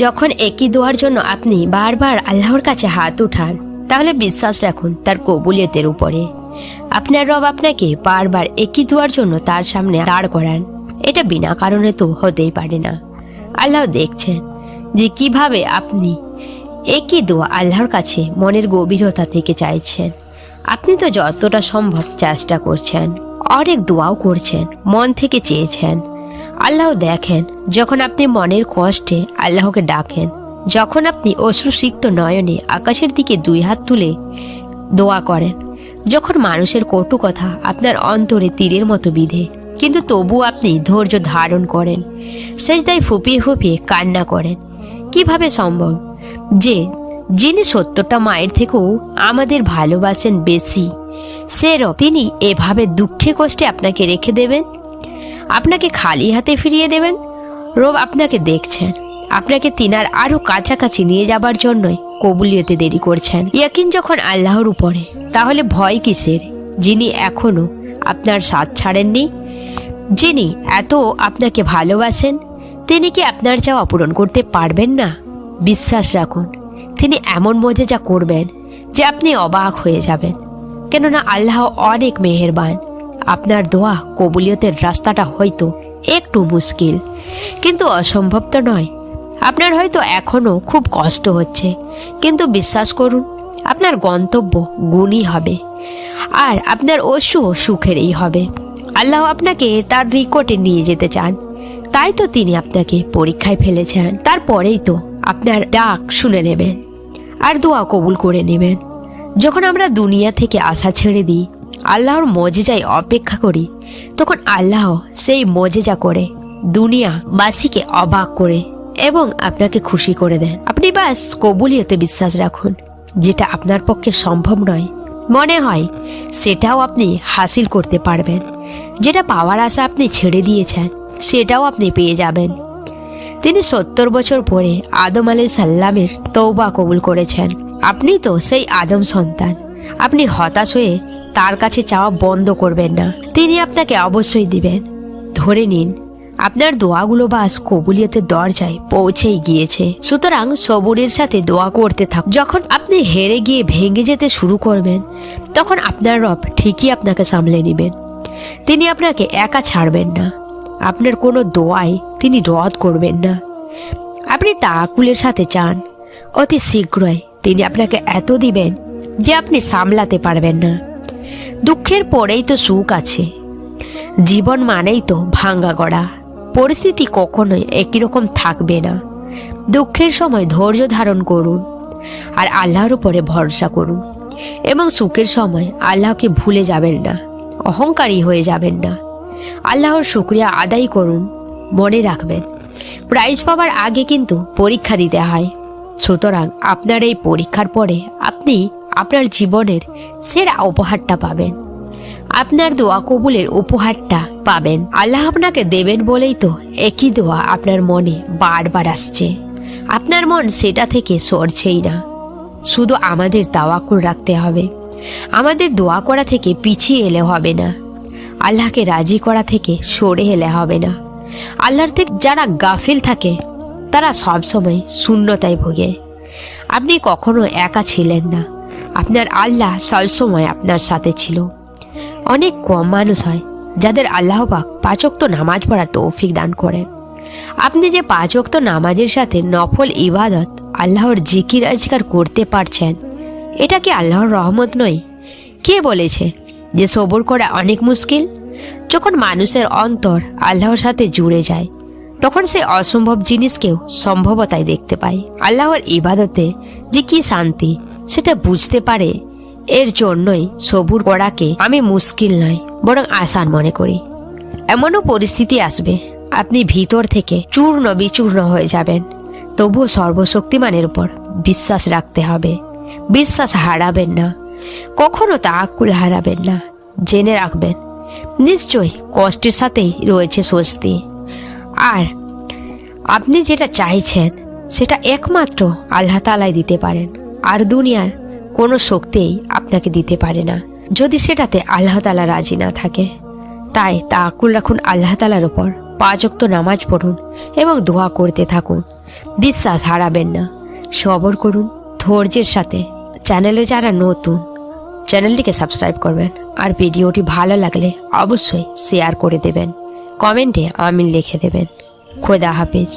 যখন একই দোয়ার জন্য আপনি বারবার আল্লাহর কাছে হাত উঠান, তাহলে বিশ্বাস রাখুন তার কবুলিয়তের উপরে। আপনার রব আপনাকে বারবার একই দোয়ার জন্য তার সামনে দাঁড় করান। এটা বিনা কারণে তো হতেই পারে না। আল্লাহ দেখছেন যে কীভাবে আপনি একই দোয়া আল্লাহর কাছে মনের গভীরতা থেকে চাইছেন। আপনি তো যতটা সম্ভব চেষ্টা করছেন, অনেক দোয়াও করছেন, মন থেকে চেয়েছেন। আল্লাহ দেখেন, যখন আপনি মনের কষ্টে আল্লাহকে ডাকেন, যখন আপনি অশ্রুসিক্ত নয়নে আকাশের দিকে দুই হাত তুলে দোয়া করেন, যখন মানুষের কটু কথা আপনার অন্তরে তীরের মতো বিধে, কিন্তু তবু আপনি ধৈর্য ধারণ করেন, সেজদায় ফুপিয়ে ফুপিয়ে কান্না করেন। কীভাবে সম্ভব? যে, যিনি সত্যটা মায়ের থেকেও আমাদের ভালোবাসেন বেশি, সে তিনি এভাবে দুঃখে কষ্টে আপনাকে রেখে দেবেন? আপনাকে খালি হাতে ফিরিয়ে দেবেন? রব আপনাকে দেখছেন। আপনাকে তিনার আরও কাছাকাছি নিয়ে যাবার জন্যই কবুলিয়তে দেরি করছেন। ইয়াকিন যখন আল্লাহর উপরে, তাহলে ভয় কিসের? যিনি এখনও আপনার সাথ ছাড়েননি? যিনি এত আপনাকে ভালোবাসেন, তিনি কি আপনার চাওয়া পূরণ করতে পারবেন না? বিশ্বাস রাখুন, তিনি এমন মজেজা করবেন যে আপনি অবাক হয়ে যাবেন। কেননা আল্লাহ অনেক মেহেরবান। আপনার দোয়া কবুলিয়তের রাস্তাটা হয়তো একটু মুশকিল। কিন্তু অসম্ভব তো নয়। আপনার হয়তো এখনও খুব কষ্ট হচ্ছে। কিন্তু বিশ্বাস করুন, আপনার গন্তব্য গুণই হবে। আর আপনার অশ্রু সুখেরই হবে। আল্লাহ আপনাকে তার নিকটে নিয়ে যেতে চান। তাই তো তিনি আপনাকে পরীক্ষায় ফেলেছেন। তারপরেই তো আপনার ডাক শুনে নেবেন। আর দোয়া কবুল করে নেবেন। যখন আমরা দুনিয়া থেকে আশা ছেড়ে দিই আল্লাহর মজেজায় অপেক্ষা করি। তখন আল্লাহ সেই মজেজা করে, দুনিয়া বাসীকে অবাক করে এবং আপনাকে খুশি করে দেন। আপনি বাস কবুলিয়তে বিশ্বাস রাখুন, যেটা আপনার পক্ষে সম্ভব নয়। মনে হয় সেটাও আপনি হাসিল করতে পারবেন। যেটা পাওয়ার আশা আপনি ছেড়ে দিয়েছেন, সেটাও আপনি পেয়ে যাবেন। তিনি সত্তর বছর পরে আদম আলী সাল্লামের তৌবা কবুল করেছেন। আপনি তো সেই আদম সন্তান। আপনি হতাশ হয়ে তার কাছে চাওয়া বন্ধ করবেন না। তিনি আপনাকে অবশ্যই দিবেন। ধরে নিন, আপনার দোয়াগুলো বাস কবুলিয়তের দরজায় পৌঁছেই গিয়েছে। সুতরাং সবুরের সাথে দোয়া করতে থাক যখন আপনি হেরে গিয়ে ভেঙে যেতে শুরু করবেন, তখন আপনার রব ঠিকই আপনাকে সামলে নেবেন। তিনি আপনাকে একা ছাড়বেন না। আপনার কোনো দোয়াই তিনি রদ করবেন না। আপনি তাকুলের সাথে চান। অতি শীঘ্রই তিনি আপনাকে এত দিবেন যে আপনি সামলাতে পারবেন না। দুঃখের পরেই তো সুখ আছে। জীবন মানেই তো ভাঙ্গা গড়া। পরিস্থিতি কখনোই একই রকম থাকবে না। দুঃখের সময় ধৈর্য ধারণ করুন আর আল্লাহর উপরে ভরসা করুন এবং সুখের সময় আল্লাহকে ভুলে যাবেন না, অহংকারী হয়ে যাবেন না। আল্লাহর শুক্রিয়া আদায় করুন, মনে রাখবেন প্রাইজ পাওয়ার আগে কিন্তু পরীক্ষা দিতে হয়। সুতরাং আপনার এই পরীক্ষার পরে আপনি আপনার জীবনের সেরা উপহারটা পাবেন। আপনার দোয়া কবুলের উপহারটা পাবেন। আল্লাহ আপনাকে দেবেন বলেই তো একই দোয়া আপনার মনে বারবার আসছে। আপনার মন সেটা থেকে সরছেই না। শুধু আমাদের তাওয়াকুল রাখতে হবে। আমাদের দোয়া করা থেকে পিছিয়ে এলে হবে না। আল্লাহকে রাজি করা থেকে সরে এলে হবে না। আল্লাহর থেকে যারা গাফিল থাকে, তারা সবসময় শূন্যতায় ভোগে। আপনি কখনো একা ছিলেন না। আপনার আল্লাহ সবসময় আপনার সাথে ছিল। অনেক কম মানুষ হয় যাদের আল্লাহ পাক পাচক্ত নামাজ পড়ার তৌফিক দান করেন। আপনি যে পাচক্ত নামাজের সাথে নফল ইবাদত, আল্লাহর জিকির আজকার করতে পারছেন, এটা কি আল্লাহর রহমত নয়? কে বলেছে যে সবর করা অনেক মুশকিল? যখন মানুষের অন্তর আল্লাহর সাথে জুড়ে যায়, তখন সে অসম্ভব জিনিসকেও সম্ভবতায় দেখতে পায়। আল্লাহর ইবাদতে যে কি শান্তি সেটা বুঝতে পারে। এর জন্যই সবুর করাকে আমি মুশকিল নয়, বরং আসান মনে করি। এমনও পরিস্থিতি আসবে, আপনি ভিতর থেকে চূর্ণ বিচূর্ণ হয়ে যাবেন। তবুও সর্বশক্তিমানের উপর বিশ্বাস রাখতে হবে। বিশ্বাস হারাবেন না। কখনো তা আকুল হারাবেন না, জেনে রাখবেন। নিশ্চয়ই কষ্টের সাথেই রয়েছে স্বস্তি। আর আপনি যেটা চাইছেন, সেটা একমাত্র আল্লাহ তালাই দিতে পারেন। আর দুনিয়ার কোনো শক্তিই আপনাকে দিতে পারে না। যদি সেটাতে আল্লাহ তালা রাজি না থাকে, তাই তা আকুল রাখুন আল্লাহ তালার ওপর পাঁচক্ত নামাজ পড়ুন এবং দোয়া করতে থাকুন। বিশ্বাস হারাবেন না। সবর করুন। ধৈর্যের সাথে চ্যানেলে যারা নতুন, চ্যানেলটিকে সাবস্ক্রাইব করবেন আর ভিডিওটি ভালো লাগলে অবশ্যই শেয়ার করে দেবেন। কমেন্টে আমিন লিখে দেবেন। খোদা হাফিজ।